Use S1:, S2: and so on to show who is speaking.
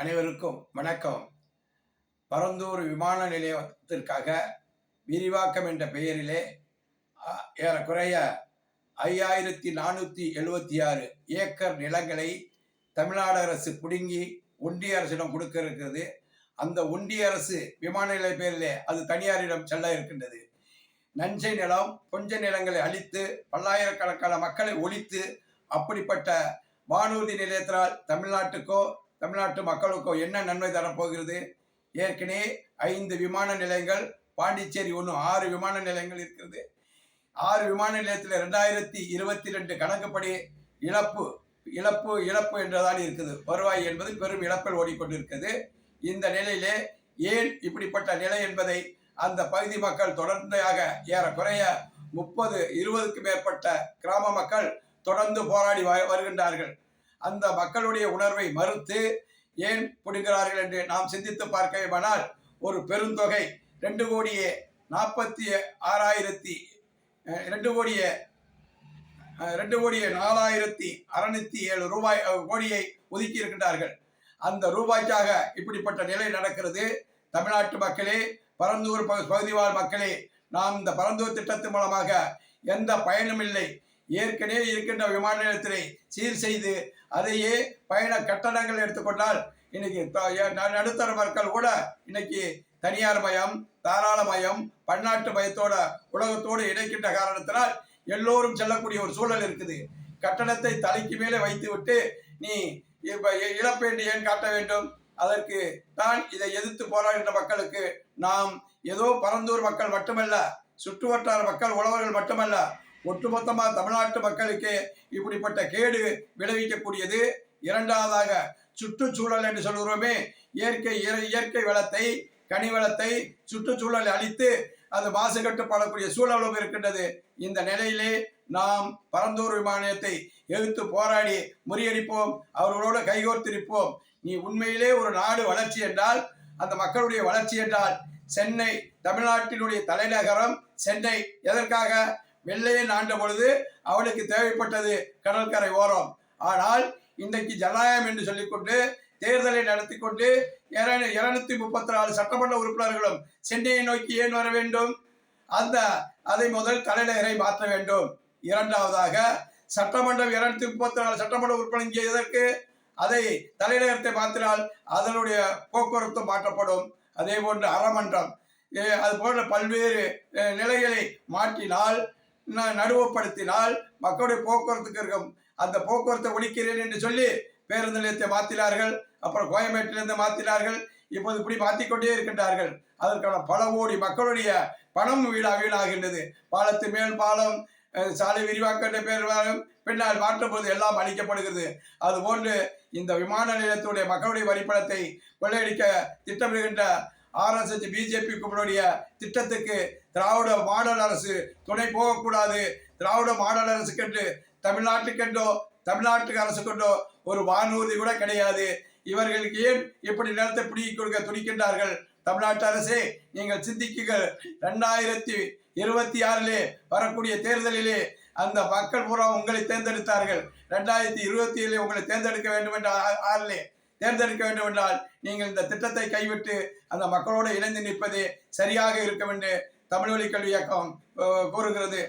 S1: அனைவருக்கும் வணக்கம். பரந்தூர் விமான நிலையத்திற்காக விரிவாக்கம் என்ற பெயரிலே ஏறக்குறைய ஐயாயிரத்தி நானூற்றி எழுபத்தி ஆறு ஏக்கர் நிலங்களை தமிழ்நாடு அரசு பிடுங்கி ஒன்றிய அரசிடம் கொடுக்க இருக்கிறது அந்த ஒன்றிய அரசு விமான நிலைய பேரிலே அது தனியாரிடம் செல்ல இருக்கின்றது. நஞ்சை நிலம் கொஞ்ச நிலங்களை அழித்து பல்லாயிரக்கணக்கான மக்களை ஒழித்து அப்படிப்பட்ட வானூர்தி நிலையத்தினால் தமிழ்நாட்டுக்கோ தமிழ்நாட்டு மக்களுக்கோ என்ன நன்மை தரப்போகிறது? ஏற்கனவே ஐந்து விமான நிலையங்கள் பாண்டிச்சேரி ஒன்று ஆறு விமான நிலையங்கள் இருக்கிறது. ஆறு விமான நிலையத்தில் ரெண்டாயிரத்தி இருபத்தி ரெண்டு கணக்குப்படி இழப்பு இழப்பு இழப்பு என்றுதான் இருக்குது. வருவாய் என்பது பெரும் இழப்பில் ஓடிக்கொண்டிருக்கிறது. இந்த நிலையிலே ஏன் இப்படிப்பட்ட நிலை என்பதை அந்த பகுதி மக்கள் தொடர்ந்தாக ஏறக்குறைய முப்பது இருபதுக்கு மேற்பட்ட கிராம மக்கள் தொடர்ந்து போராடி வ- வருகின்றார்கள். அந்த மக்களுடைய உணர்வை மறுத்து ஏன் பிடுங்கிறார்கள் என்று நாம் சிந்தித்து பார்க்கவேமானால் ஒரு பெருந்தொகை ரெண்டு கோடியே நாற்பத்தி ஆறாயிரத்தி ரெண்டு கோடியே ரெண்டு கோடியே நாலாயிரத்தி அறுநூத்தி ஏழு ரூபாய் கோடியை ஒதுக்கி இருக்கின்றார்கள். அந்த ரூபாய்க்காக இப்படிப்பட்ட நிலை நடக்கிறது. தமிழ்நாட்டு மக்களே பரந்தூர் பகு- பகுதிவாழ் மக்களே நாம் இந்த பரந்தூர் திட்டத்தின் மூலமாக எந்த பயனும் இல்லை. ஏற்கனவே இருக்கின்ற விமான நிலையத்திலே சீர் செய்து அதையே பயண கட்டணங்கள் எடுத்துக்கொண்டால் இன்னைக்கு த- ந- நடுத்தர மக்கள் கூட இன்னைக்கு தனியார் மயம் தாராள மயம் பன்னாட்டு மயத்தோட உலகத்தோடு இணைக்கின்ற காரணத்தினால் எல்லோரும் செல்லக்கூடிய ஒரு சூழல் இருக்குது. கட்டணத்தை தலைக்கு மேலே வைத்துவிட்டு நீ இழப்பேண்டு ஏன் காட்ட வேண்டும்? அதற்கு தான் இதை எதிர்த்து போராடுகின்ற மக்களுக்கு நாம் ஏதோ பரந்தூர் மக்கள் மட்டுமல்ல சுற்றுவட்டார மக்கள் உழவர்கள் மட்டுமல்ல ஒட்டுமொத்தமா தமிழ்நாட்டு மக்களுக்கு இப்படிப்பட்ட கேடு விளைவிக்கக்கூடியது. இரண்டாவதாக சுற்றுச்சூழல் என்று சொல்கிறோமே இயற்கை இயற்கை வளத்தை கனி வளத்தை சுற்றுச்சூழலை அழித்து அது மாசு கட்டுப்படக்கூடிய சூழலும் இருக்கின்றது. இந்த நிலையிலே நாம் பரந்தூர் விமானத்தை எதிர்த்து போராடி முறியடிப்போம் அவர்களோடு கைகோர்த்திருப்போம். நீ உண்மையிலே ஒரு நாடு வளர்ச்சி என்றால் அந்த மக்களுடைய வளர்ச்சி என்றால் சென்னை தமிழ்நாட்டினுடைய தலைநகரம் சென்னை எதற்காக? வெள்ளையன் ஆண்ட பொழுது அவனுக்கு தேவைப்பட்டது கடற்கரை ஓரம். ஆனால் இன்றைக்கு ஜனநாயகம் என்று சொல்லிக்கொண்டு தேர்தலை நடத்தி கொண்டு இருநூத்தி முப்பத்தி நாலு சட்டமன்ற உறுப்பினர்களும் சென்னையை நோக்கி ஏன் வர வேண்டும்? அந்த அதை முதல் தலைநகரை மாற்ற வேண்டும். இரண்டாவதாக சட்டமன்றம் இருநூத்தி முப்பத்தி நாலு சட்டமன்ற உறுப்பினர் இங்கே எதற்கு? அதை தலைநகரத்தை மாற்றினால் அதனுடைய போக்குவரத்து மாற்றப்படும். அதே போன்று அறமன்றம் அது போன்ற பல்வேறு நிலைகளை மாற்றினால் நடுவப்படுத்தினால் மக்களுடைய போக்குவரத்துக்கு இருக்கும் அந்த போக்குவரத்தை ஒழிக்கிறேன் என்று சொல்லி பேருந்து நிலையத்தை மாற்றினார்கள் அப்புறம் கோயம்பேட்டிலிருந்து மாற்றினார்கள் இப்போது இப்படி மாற்றிக்கொண்டே இருக்கின்றார்கள். அதற்கான பல கோடி மக்களுடைய பணம் வீடாக வீணாகின்றது. பாலத்து மேல் பாலம் சாலை விரிவாக்க பேர் பின்னால் மாற்றும்போது எல்லாம் அளிக்கப்படுகிறது அதுபோன்று இந்த விமான நிலையத்துடைய மக்களுடைய வரிப்பணத்தை கொள்ளையடிக்க திட்டமிடுகின்ற ஆர்எஸ்எஸ் பிஜேபி கும்பலுடைய திட்டத்துக்கு திராவிட மாடல் அரசு துணை போகக்கூடாது. திராவிட மாடல் அரசுக்கென்று தமிழ்நாட்டுக்கென்றோ தமிழ்நாட்டுக்கு அரசுக்கென்றோ ஒரு வானூர்தி கூட கிடையாது. இவர்களுக்கு ஏன் இப்படி நிலத்தை பிடிக்க கொடுக்க துடிக்கின்றார்கள் தமிழ்நாட்டு அரசே நீங்கள் சிந்திக்குங்கள். ரெண்டாயிரத்தி இருபத்தி ஆறிலே வரக்கூடிய தேர்தலிலே அந்த மக்கள் பூரா உங்களை தேர்ந்தெடுத்தார்கள். ரெண்டாயிரத்தி இருபத்தி ஏழில் உங்களை தேர்ந்தெடுக்க வேண்டும் என்ற ஆ- ஆறிலே. தேர்ந்தெடுக்க வேண்டும் என்றால் நீங்கள் இந்த திட்டத்தை கைவிட்டு அந்த மக்களோடு இணைந்து நிற்பதே சரியாக இருக்கும் என்று தமிழ் வழி கல்வி இயக்கம் கூறுகிறது